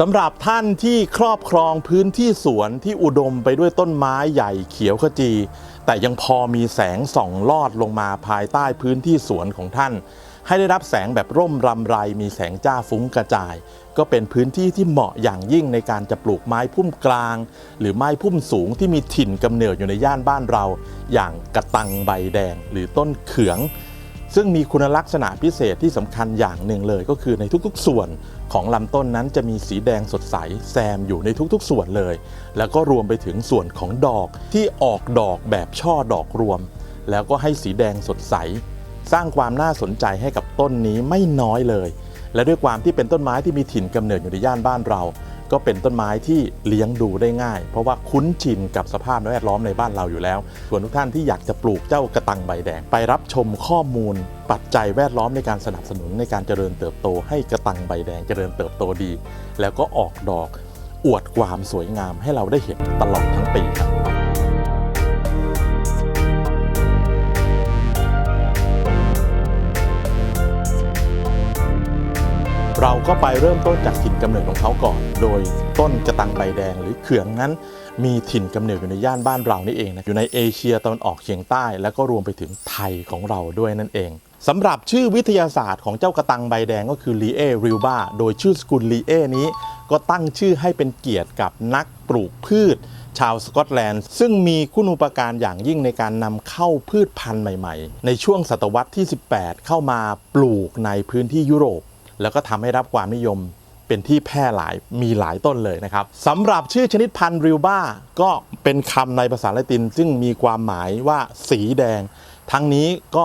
สำหรับท่านที่ครอบครองพื้นที่สวนที่อุดมไปด้วยต้นไม้ใหญ่เขียวขจี แต่ยังพอมีแสงส่องลอดลงมาภายใต้พื้นที่สวนของท่าน ให้ได้รับแสงแบบร่มรำไรมีแสงจ้าฟุ้งกระจาย ก็เป็นพื้นที่ที่เหมาะอย่างยิ่งในการจะปลูกไม้พุ่มกลาง หรือไม้พุ่มสูงที่มีถิ่นกำเนิดอยู่ในย่านบ้านเรา อย่างกระตังใบแดงหรือต้นเขือง ซึ่งมีคุณลักษณะพิเศษที่สำคัญอย่างหนึ่งเลย ก็คือในทุกๆ ส่วนของลำต้นนั้นจะมีสีแดงสดใสแซมอยู่ในทุกๆ ส่วนเลย แล้วก็รวมไปถึงส่วนของดอกที่ออกดอกแบบช่อดอกรวม แล้วก็ให้สีแดงสดใส สร้างความน่าสนใจให้กับต้นนี้ไม่น้อยเลย และด้วยความที่เป็นต้นไม้ที่มีถิ่นกำเนิดอยู่ในย่านบ้านเรา ก็เป็นต้นไม้ที่เลี้ยงดูได้ง่าย เพราะว่าคุ้นชินกับสภาพแวดล้อมในบ้านเราอยู่แล้ว ส่วนทุกท่านที่อยากจะปลูกเจ้ากระตังใบแดง ไปรับชมข้อมูล ปัจจัยแวดล้อมในการสนับสนุนในการเจริญเติบโต ให้กระตังใบแดงเจริญเติบโตดี แล้วก็ออกดอกอวดความสวยงามให้เราได้เห็นตลอดทั้งปีครับ เราก็ไปเริ่มต้นจากถิ่นกำเนิดของเขาก่อน โดยต้นกระตังใบแดงหรือเขืองนั้น มีถิ่นกำเนิดอยู่ในย่านบ้านเรานี่เองนะอยู่ในเอเชียตะวันออกเฉียงใต้ แล้วก็รวมไปถึงไทยของเราด้วยนั่นเองสำหรับชื่อวิทยาศาสตร์ของเจ้ากระตังใบแดงก็คือลีเอริลบาโดยชื่อสกุลลีเอนี้ ก็ตั้งชื่อให้เป็นเกียรติกับนักปลูกพืช ชาวสกอตแลนด์ ซึ่งมีคุณูปการอย่างยิ่งในการนำเข้าพืชพันธุ์ใหม่ๆ ในช่วงศตวรรษที่ 18 เข้ามาปลูกในพื้นที่ยุโรป แล้วก็ทำให้รับความนิยมเป็นที่แพร่หลายมีหลายต้นเลยนะครับสำหรับชื่อชนิดพันธุ์ริวบ้าก็เป็นคำในภาษาละติน ซึ่งมีความหมายว่าสีแดง ทั้งนี้ก็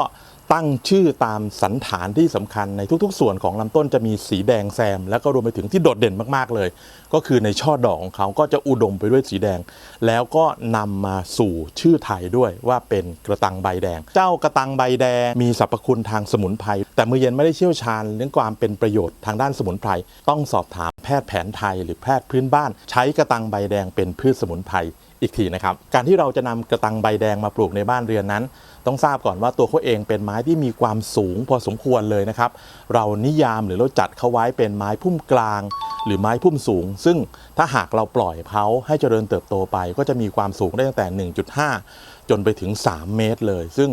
ตั้งชื่อตามสันฐานที่สำคัญในทุกๆ ส่วนของลำต้นจะมีสีแดงแซม แล้วก็รวมไปถึงที่โดดเด่นมากๆเลย ก็คือในช่อดอกของเขาก็จะอุดมไปด้วยสีแดง แล้วก็นำมาสู่ชื่อไทยด้วยว่าเป็นกระตังใบแดง เจ้ากระตังใบแดงมีสรรพคุณทางสมุนไพรแต่มือเย็นไม่ได้เชี่ยวชาญเรื่องความเป็นประโยชน์ทางด้านสมุนไพรต้องสอบถามแพทย์แผนไทย หรือแพทย์พื้นบ้าน ใช้กระตังใบแดงเป็นพืชสมุนไพร อีกทีนะครับ การที่เราจะนำกระตังใบแดงมาปลูกในบ้านเรือนนั้น ต้องทราบก่อนว่าตัวเขาเองเป็นไม้ที่มีความสูงพอสมควรเลยนะครับ เรานิยามหรือเราจัดเขาไว้เป็นไม้พุ่มกลาง หรือไม้พุ่มสูง ซึ่งถ้าหากเราปล่อยเขาให้เจริญเติบโตไป ก็จะมีความสูงได้ตั้งแต่ 1.5 จนไปถึง 3 เมตรเลย ซึ่ง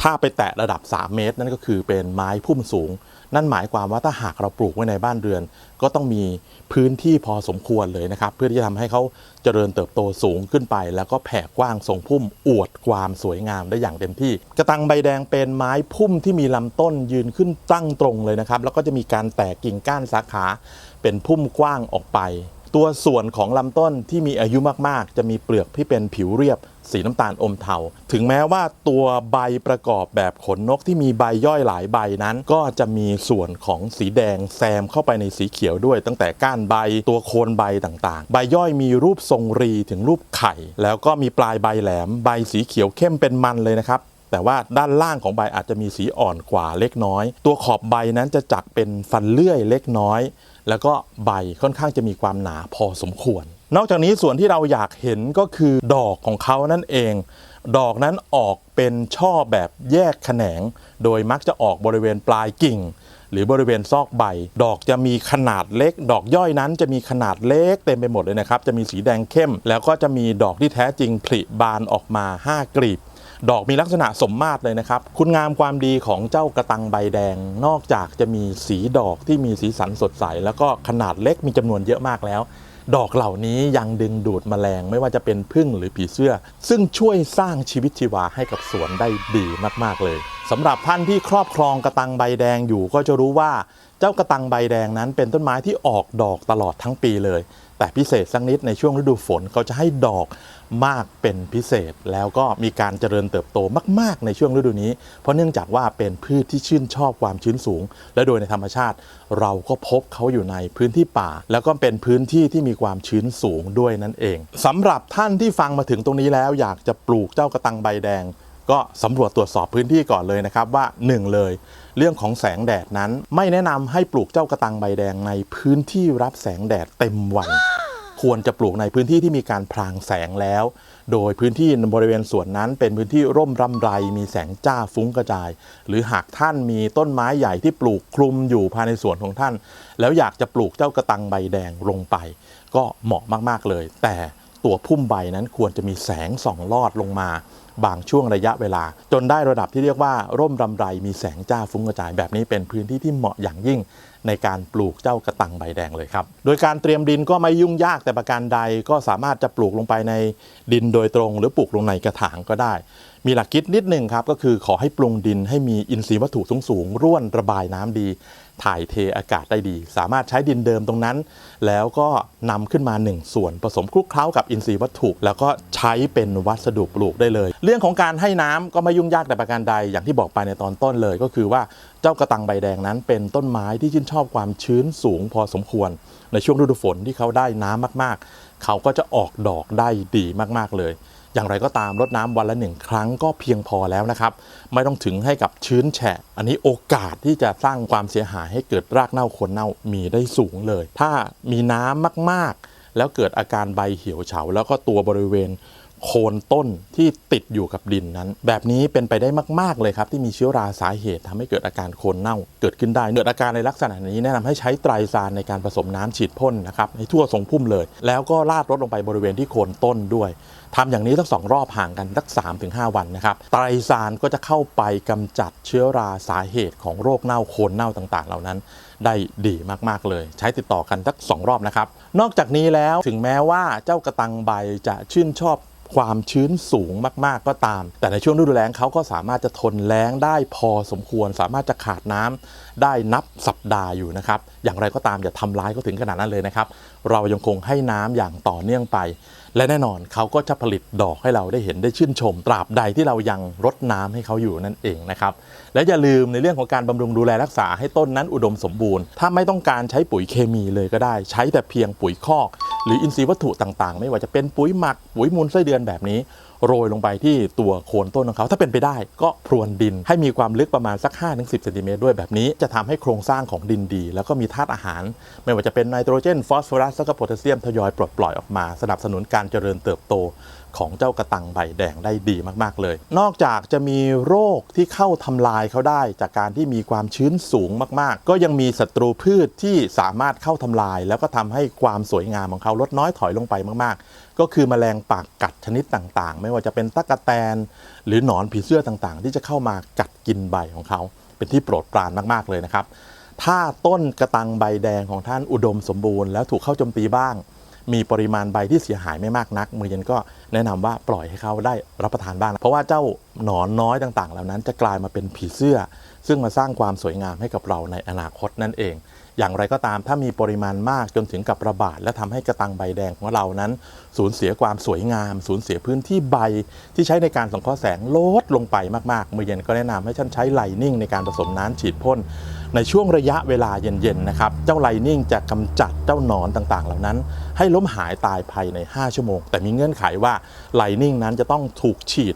ถ้าไปแตะระดับ 3 เมตร นั่นก็คือเป็นไม้พุ่มสูง นั่นหมายความว่าถ้าหากเราปลูกไว้ในบ้านเรือน ก็ต้องมีพื้นที่พอสมควรเลยนะครับ เพื่อที่จะทำให้เขาเจริญเติบโตสูงขึ้นไป แล้วก็แผ่กว้างทรงพุ่มอวดความสวยงามได้อย่างเต็มที่ กระตังใบแดงเป็นไม้พุ่มที่มีลำต้นยืนขึ้นตั้งตรงเลยนะครับ แล้วก็จะมีการแตกกิ่งก้านสาขาเป็นพุ่มกว้างออกไป ตัวส่วนของลำต้นที่มีอายุมากๆ จะมีเปลือกที่เป็นผิวเรียบ สีน้ำตาลอมเทา ถึงแม้ว่าตัวใบประกอบแบบขนนกที่มีใบย่อยหลายใบนั้น ก็จะมีส่วนของสีแดงแซมเข้าไปในสีเขียวด้วย ตั้งแต่ก้านใบตัวโคนใบต่างๆ ใบย่อยมีรูปทรงรีถึงรูปไข่ แล้วก็มีปลายใบแหลม ใบสีเขียวเข้มเป็นมันเลยนะครับ แต่ว่าด้านล่างของใบอาจจะมีสีอ่อนกว่าเล็กน้อย ตัวขอบใบนั้นจะจักเป็นฟันเลื่อยเล็กน้อย แล้วก็ใบค่อนข้างจะมีความหนาพอสมควร นอกจากนี้ส่วนที่เราอยากเห็นก็คือดอกของเขานั่นเอง ดอกนั้นออกเป็นช่อแบบแยกแขนง โดยมักจะออกบริเวณปลายกิ่ง หรือบริเวณซอกใบ ดอกจะมีขนาดเล็ก ดอกย่อยนั้นจะมีขนาดเล็กเต็มไปหมดเลยนะครับ จะมีสีแดงเข้ม แล้วก็จะมีดอกที่แท้จริงผลิบานออกมา 5กลีบ ดอกมีลักษณะสมมาตรเลยนะครับ คุณงามความดีของเจ้ากระตังใบแดง นอกจากจะมีสีดอกที่มีสีสันสดใส แล้วก็ขนาดเล็กมีจำนวนเยอะมากแล้ว ดอกเหล่านี้ยังดึงดูดแมลงไม่ว่าจะเป็นพึ่งหรือผีเสื้อ ซึ่งช่วยสร้างชีวิตชีวาให้กับสวนได้ดีมากๆเลยสำหรับท่านที่ครอบครองกระตังใบแดงอยู่ก็จะรู้ว่า จ้ากระตังใบแดงนั้นเป็นต้นไม้ที่ออกดอกตลอดทั้งปีเลย แต่พิเศษสักนิดในช่วงฤดูฝนเขาจะให้ดอกมากเป็นพิเศษ แล้วก็มีการเจริญเติบโตมาก ๆ ในช่วงฤดูนี้ เพราะเนื่องจากว่าเป็นพืชที่ชื่นชอบความชื้นสูง และโดยในธรรมชาติ เราก็พบเขาอยู่ในพื้นที่ป่า แล้วก็เป็นพื้นที่ที่มีความชื้นสูงด้วยนั่นเองสำหรับท่านที่ฟังมาถึงตรงนี้แล้ว อยากจะปลูกเจ้ากระตังใบแดง ก็สำรวจตรวจสอบพื้นที่ก่อนเลยนะครับว่า 1 เลย เรื่องของแสงแดดนั้น ไม่แนะนำให้ปลูกเจ้ากระตังใบแดงในพื้นที่รับแสงแดดเต็มวันคควรจะปลูกในพื้นที่ที่มีการพรางแสงแล้ว โดยพื้นที่บริเวณสวนนั้น เป็นพื้นที่ร่มรำไร มีแสงจ้าฟุ้งกระจาย หรือหากท่านมีต้นไม้ใหญ่ที่ปลูกคลุมอยู่ภายในสวนของท่าน แล้วอยากจะปลูกเจ้ากระตังใบแดงลงไป ก็เหมาะมากๆเลย แต่ตัวพุ่มใบนั้นควรจะมีแสงส่องลอดลงมา บางช่วงระยะเวลา จนได้ระดับที่เรียกว่า ร่มรำไรมีแสงจ้าฟุ้งกระจายแบบนี้เป็นพื้นที่ที่เหมาะอย่างยิ่งในการปลูกเจ้ากระตังใบแดงเลยครับ โดยการเตรียมดินก็ไม่ยุ่งยากแต่ประการใดก็สามารถจะปลูกลงไปในดินโดยตรง หรือปลูกลงในกระถางก็ได้ มีหลักคิดนิดหนึ่งครับก็คือขอให้ปรุงดินให้มีอินทรีย์วัตถุสูงๆร่วนระบายน้ำดี ถ่ายเทอากาศได้ดี สามารถใช้ดินเดิมตรงนั้น แล้วก็นำขึ้นมา 1 ส่วนผสมคลุกเคล้ากับอินทรีย์วัตถุ แล้วก็ใช้เป็นวัสดุปลูกได้เลยเรื่องของการให้น้ำก็ไม่ยุ่งยากแต่ประการใดอย่างที่บอกไปในตอนต้นเลย ก็คือว่าเจ้ากระตังใบแดงนั้น เป็นต้นไม้ที่ชื่นชอบความชื้นสูงพอสมควร ในช่วงฤดูฝนที่เขาได้น้ำมากๆ เขาก็จะออกดอกได้ดีมากๆเลย อย่างไรก็ตามรดน้ำวันละหนึ่งครั้งก็เพียงพอแล้วนะครับ ไม่ต้องถึงให้กับชื้นแฉะ อันนี้โอกาสที่จะสร้างความเสียหายให้เกิดรากเน่าคนเน่ามีได้สูงเลย ถ้ามีน้ำมากๆ แล้วเกิดอาการใบเหี่ยวเฉาแล้วก็ตัวบริเวณ โคนต้นที่ติดอยู่กับดินนั้น แบบนี้เป็นไปได้มาก ๆ เลยครับ ที่มีเชื้อราสาเหตุทำให้เกิดอาการโคนเน่า เกิดขึ้นได้เกิดอาการในลักษณะนี้แนะนำให้ใช้ไตรซานในการผสมน้ำฉีดพ่นนะครับให้ทั่วทรงพุ่มเลย แล้วก็ราดรดลงไปบริเวณที่โคนต้นด้วยทำอย่างนี้ทั้งสองรอบห่างกันสัก3-5ถึงวันนะครับ ไตรซานก็จะเข้าไปกำจัดเชื้อราสาเหตุของโรคเน่าโคนเน่าต่างๆ เหล่านั้น ได้ดีมากๆเลย ใช้ติดต่อกันสักสองรอบนะครับ นอกจากนี้แล้วถึงแม้ว่าเจ้ากระตังใบจะชื่นชอบ ความชื้นสูงมากๆก็ตาม แต่ในช่วงฤดูแล้งเขาก็สามารถจะทนแล้งได้พอสมควร สามารถจะขาดน้ำได้นับสัปดาห์อยู่นะครับ อย่างไรก็ตามอย่าทำร้ายเขาถึงขนาดนั้นเลยนะครับ เรายังคงให้น้ำอย่างต่อเนื่องไป และแน่นอนเขาก็จะผลิตดอกให้เราได้เห็นได้ชื่นชม ตราบใดที่เรายังรดน้ำให้เขาอยู่นั่นเองนะครับ และอย่าลืมในเรื่องของการบำรุงดูแลรักษาให้ต้นนั้นอุดมสมบูรณ์ ถ้าไม่ต้องการใช้ปุ๋ยเคมีเลยก็ได้ ใช้แต่เพียงปุ๋ยคอก หรืออินทรีย์วัตถุต่างๆ ไม่ว่าจะเป็นปุ๋ยหมัก ปุ๋ยมูลไส้เดือนแบบนี้ โรยลงไปที่ตัวโคนต้นของเขา ถ้าเป็นไปได้ก็พรวนดินให้มีความลึกประมาณสัก 5-10เซนติเมตรด้วยแบบนี้จะทำให้โครงสร้างของดินดี แล้วก็มีธาตุอาหาร ไม่ว่าจะเป็นไนโตรเจนฟอสฟอรัสและก็โพแทสเซียมทยอยปลดปล่อยออกมา สนับสนุนการเจริญเติบโต ของเจ้ากระตังใบแดงได้ดีมากๆเลย นอกจากจะมีโรคที่เข้าทำลายเขาได้ จากการที่มีความชื้นสูงมากๆ ก็ยังมีศัตรูพืชที่สามารถเข้าทำลาย แล้วก็ทำให้ความสวยงามของเขาลดน้อยถอยลงไปมากๆ ก็คือแมลงปากกัดชนิดต่างๆ ไม่ว่าจะเป็นตั๊กแตน หรือหนอนผีเสื้อต่างๆ ที่จะเข้ามากัดกินใบของเขา เป็นที่โปรดปรานมากๆเลยนะครับถ้าต้นกระตังใบแดงของท่านอุดมสมบูรณ์แล้วถูกเข้าโจมตีบ้าง มีปริมาณใบที่เสียหายไม่มากนักมือเย็นก็แนะนำว่าปล่อยให้เขาได้รับประทานบ้าง เพราะว่าเจ้าหนอนน้อยต่างๆ เหล่านั้นจะกลายมาเป็นผีเสื้อ ซึ่งมาสร้างความสวยงามให้กับเราในอนาคตนั่นเอง อย่างไรก็ตามถ้ามีปริมาณมากจนถึงกับระบาด และทำให้กระตังใบแดงของเรานั้น สูญเสียความสวยงาม สูญเสียพื้นที่ใบที่ใช้ในการสังเคราะห์แสงลดลงไปมากๆเมื่อเย็นก็แนะนำให้ท่านใช้ไลนิ่งในการผสมน้ำฉีดพ่นในช่วงระยะเวลาเย็นๆนะครับเจ้าไลนิ่งจะกำจัดเจ้าหนอนต่างๆ เหล่านั้น ให้ล้มหายตายภายใน 5 ชั่วโมง แต่มีเงื่อนไขว่าไลนิ่งนั้นจะต้องถูกฉีด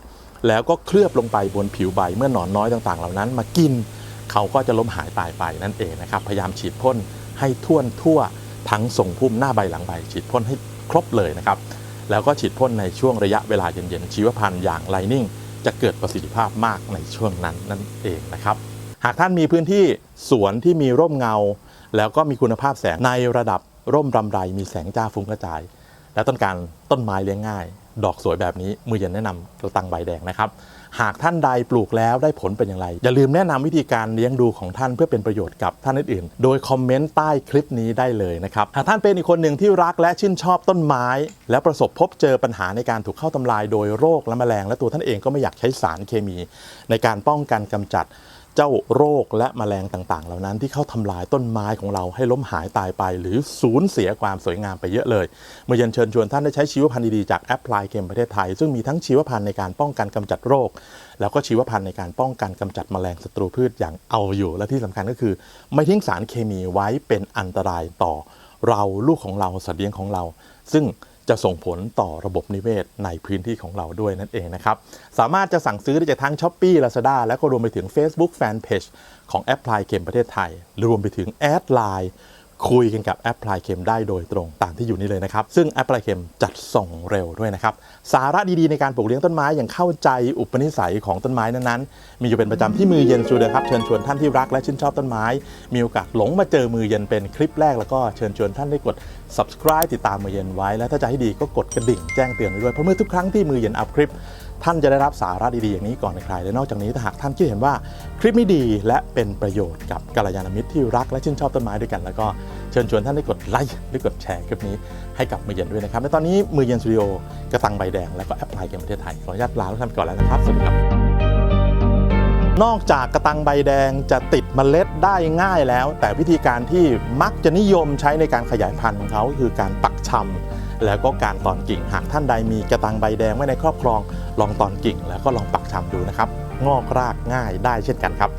แล้วก็เคลือบลงไปบนผิวใบเมื่อหนอนน้อยต่างๆ เหล่านั้นมากิน เขาก็จะล้มหายตายไปนั่นเองนะครับ พยายามฉีดพ่นให้ท่วนทั่วทั้งทรงพุ่มหน้าใบหลังใบ ฉีดพ่นให้ครบเลยนะครับ แล้วก็ฉีดพ่นในช่วงระยะเวลาเย็นๆชีวพันธุ์อย่างไลนิ่งจะเกิดประสิทธิภาพมากในช่วงนั้นนั่นเองนะครับ หากท่านมีพื้นที่สวนที่มีร่มเงา แล้วก็มีคุณภาพแสงในระดับร่มรำไรมีแสงจ้าฟุ้งกระจาย และต้นการต้นไม้เลี้ยงง่าย ดอกสวยแบบนี้มือเย็นแนะนำกระตังใบแดงนะครับ หากท่านใดปลูกแล้วได้ผลเป็นอย่างไร อย่าลืมแนะนำวิธีการเลี้ยงดูของท่านเพื่อเป็นประโยชน์กับท่านอื่นๆ โดยคอมเมนต์ใต้คลิปนี้ได้เลยนะครับ หากท่านเป็นอีกคนหนึ่งที่รักและชื่นชอบต้นไม้ และประสบพบเจอปัญหาในการถูกเข้าทำลายโดยโรคและแมลง และตัวท่านเองก็ไม่อยากใช้สารเคมี ในการป้องกันกำจัด เจ้าโรคและแมลงต่างๆ เหล่านั้นที่เข้าทำลายต้นไม้ของเราให้ล้มหายตายไป หรือสูญเสียความสวยงามไปเยอะเลยเมื่อเย็นเชิญชวนท่านได้ใช้ชีวพันธุ์ดีๆจากแอปพลายเกมประเทศไทย ซึ่งมีทั้งชีวพันธุ์ในการป้องกันกำจัดโรค แล้วก็ชีวพันธุ์ในการป้องกันกำจัดแมลงศัตรูพืชอย่างเอาอยู่ และที่สำคัญก็คือ ไม่ทิ้งสารเคมีไว้เป็นอันตรายต่อเราลูกของเราสัตว์เลี้ยงของเรา ซึ่ง จะส่งผลต่อระบบนิเวศในพื้นที่ของเราด้วยนั่นเองนะครับ สามารถจะสั่งซื้อได้จากทั้ง s h อ p e e Lazada และก็รวมไปถึง Facebook Fanpage ของแอปพลายเกมประเทศไทย รวมไปถึงแอดไลน์ คุยกันกับแอปพลายเคมได้โดยตรงตามที่อยู่นี้เลยนะครับ ซึ่งแอปพลายเคมจัดส่งเร็วด้วยนะครับ สาระดีๆในการปลูกเลี้ยงต้นไม้อย่างเข้าใจอุปนิสัยของต้นไม้นั้นๆ มีอยู่เป็นประจำที่มือเย็นสตูดิโอครับเชิญชวนท่านที่รักและชื่นชอบต้นไม้ มีโอกาสหลงมาเจอมือเย็นเป็นคลิปแรกแล้วก็เชิญชวนท่านได้กด subscribe ติดตามมือเย็นไว้ และถ้าจะให้ดีก็กดกระดิ่งแจ้งเตือนไว้ด้วยเพราะเมื่อทุกครั้งที่มือเย็นอัพคลิป ท่านจะได้รับสาระดีๆอย่างนี้ก่อนใคร และนอกจากนี้ถ้าหากท่านคิดเห็นว่าคลิปนี้ดีและเป็นประโยชน์กับกัลยาณมิตรที่รักและชื่นชอบต้นไม้ด้วยกัน แล้วก็เชิญชวนท่านได้กดไลค์หรือกดแชร์คลิปนี้ให้กับมือเย็นด้วยนะครับในตอนนี้มือเย็นสตูดิโอกระตังใบแดงแล้วก็แอปพลายเกมประเทศไทยขออนุญาตลาทุกท่านไปก่อนแล้วนะครับสวัสดีครับนอกจากกระตังใบแดงจะติดเมล็ดได้ง่ายแล้ว แต่วิธีการที่มักจะนิยมใช้ในการขยายพันธุ์ของเขาคือการปักชำ แล้วก็การตอนกิ่ง หากท่านใดมีกระตังใบแดงไว้ในครอบครอง ลองตอนกิ่งแล้วก็ลองปักชำดูนะครับ งอกรากง่ายได้เช่นกันครับ